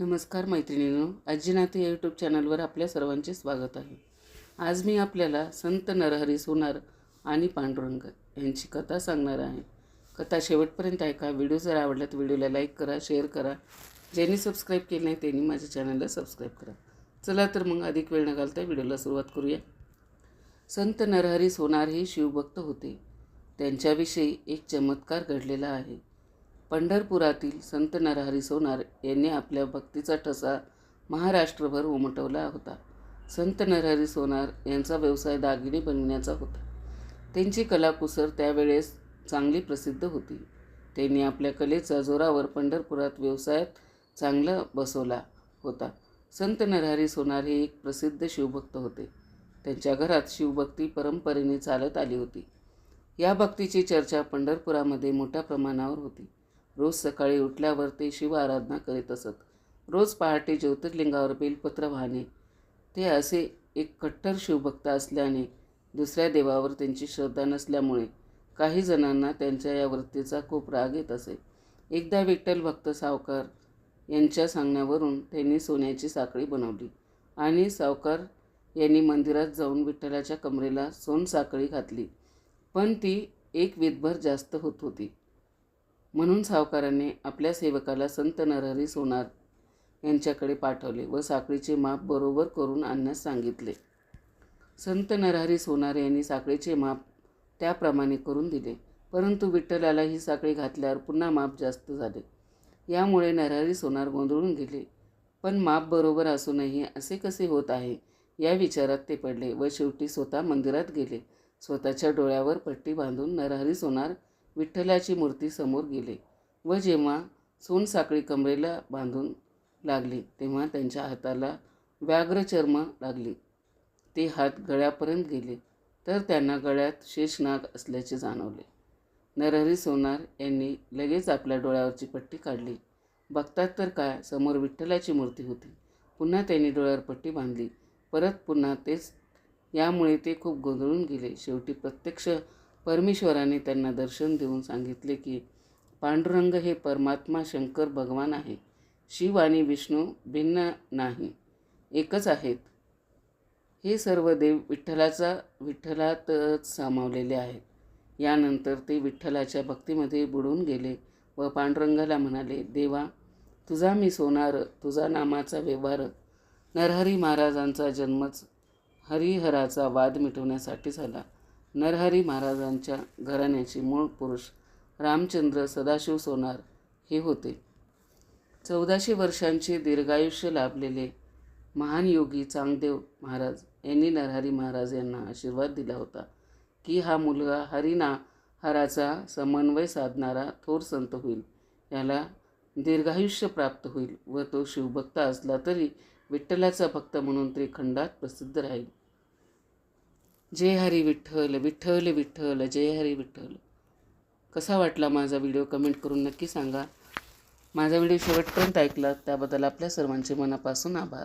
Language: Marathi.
नमस्कार मैत्रिणींनो आजीनाथ या यूट्यूब चॅनलवर आपल्या सर्वांचे स्वागत आहे. आज मी आपल्याला संत नरहरी सोनार आणि पांडुरंग यांची कथा सांगणार आहे. कथा शेवटपर्यंत ऐका व्हिडिओ जर आवडला तर व्हिडिओला लाईक करा शेअर करा. ज्यांनी सबस्क्राईब केलं नाही त्यांनी माझ्या चॅनलला सबस्क्राईब करा. चला तर मग अधिक वेळ न घालता व्हिडिओला सुरुवात करूया. संत नरहरी सोनार हे शिवभक्त होते. त्यांच्याविषयी एक चमत्कार घडलेला आहे. पंढरपुरातील संत नरहरी सोनार यांनी आपल्या भक्तीचा ठसा महाराष्ट्रभर उमटवला होता. संत नरहरी सोनार यांचा व्यवसाय दागिने बनविण्याचा होता. त्यांची कलाकुसर त्यावेळेस चांगली प्रसिद्ध होती. त्यांनी आपल्या कलेचा जोरावर पंढरपुरात व्यवसायात चांगला बसवला होता. संत नरहरी सोनार हे एक प्रसिद्ध शिवभक्त होते. त्यांच्या घरात शिवभक्ती परंपरेने चालत आली होती. या भक्तीची चर्चा पंढरपुरामध्ये मोठ्या प्रमाणावर होती. रोज सकाळी उठल्यावर ते शिव आराधना करीत असत. रोज पहाटे ज्योतिर्लिंगावर बेलपत्र वाहणे ते असे एक कट्टर शिवभक्त असल्याने दुसऱ्या देवावर त्यांची श्रद्धा नसल्यामुळे काही जणांना त्यांच्या या वृत्तीचा खूप राग येत असे. एकदा विठ्ठल भक्त सावकार यांच्या सांगण्यावरून त्यांनी सोन्याची साखळी बनवली आणि सावकार यांनी मंदिरात जाऊन विठ्ठलाच्या कमरेला सोन साखळी घातली. पण ती एक विधभर जास्त होत होती. म्हणून सावकाराने आपल्या सेवकाला संत नरहरी सोनार यांच्याकडे पाठवले व साखळीचे माप बरोबर करून आणण्यास सांगितले. संत नरहरी सोनार यांनी साखळीचे माप त्याप्रमाणे करून दिले. परंतु विठ्ठलाला ही साखळी घातल्यावर पुन्हा माप जास्त झाले. यामुळे नरहरी सोनार गोंधळून गेले. पण माप बरोबर असूनही असे कसे होत आहे? या विचारात ते पडले व शेवटी स्वतः मंदिरात गेले. स्वतःच्या डोळ्यावर पट्टी बांधून नरहरी सोनार विठ्ठलाची मूर्ती समोर गेले व जेव्हा सोनसाखळी कमरेला बांधून लागली तेव्हा त्यांच्या हाताला व्याघ्रचर्म लागली. ते हात गळ्यापर्यंत गेले तर त्यांना गळ्यात शेषनाग असल्याचे जाणवले. नरहरी सोनार यांनी लगेच आपल्या डोळ्यावरची पट्टी काढली. बघतात तर काय समोर विठ्ठलाची मूर्ती होती. पुन्हा त्यांनी डोळ्यावर पट्टी बांधली. परत पुन्हा तेच यामुळे ते खूप गोंधळून गेले. शेवटी प्रत्यक्ष परमेश्वराने त्यांना दर्शन देऊन सांगितले की पांडुरंग हे परमात्मा शंकर भगवान आहे. शिव आणि विष्णू भिन्न नाही एकच आहेत. हे सर्व देव विठ्ठलाचा विठ्ठलातच सामावलेले आहेत. यानंतर ते विठ्ठलाच्या भक्तीमध्ये बुडून गेले व पांडुरंगाला म्हणाले देवा तुझा मी सोनार तुझा नामाचा व्यवहार नरहरी महाराजांचा जन्मच हरिहराचा वाद मिटवण्यासाठी झाला. नरहरी महाराजांच्या घराण्याचे मूळ पुरुष रामचंद्र सदाशिव सोनार हे होते. चौदाशे वर्षांचे दीर्घायुष्य लाभलेले महान योगी चांगदेव महाराज यांनी नरहरी महाराज यांना आशीर्वाद दिला होता की हा मुलगा हरिना हराचा समन्वय साधणारा थोर संत होईल. याला दीर्घायुष्य प्राप्त होईल व तो शिवभक्त असला तरी विठ्ठलाचा भक्त म्हणून त्रिखंडात प्रसिद्ध राहील. जय हरी विठ्ठल विठ्ठल विठ्ठल जय हरी विठ्ठल. कसा वाटला माझा व्हिडिओ? कमेंट करून नक्की सांगा. माझा व्हिडिओ शेवटपर्यंत ऐकला त्याबद्दल आपल्या सर्वांचे मनापासून आभार.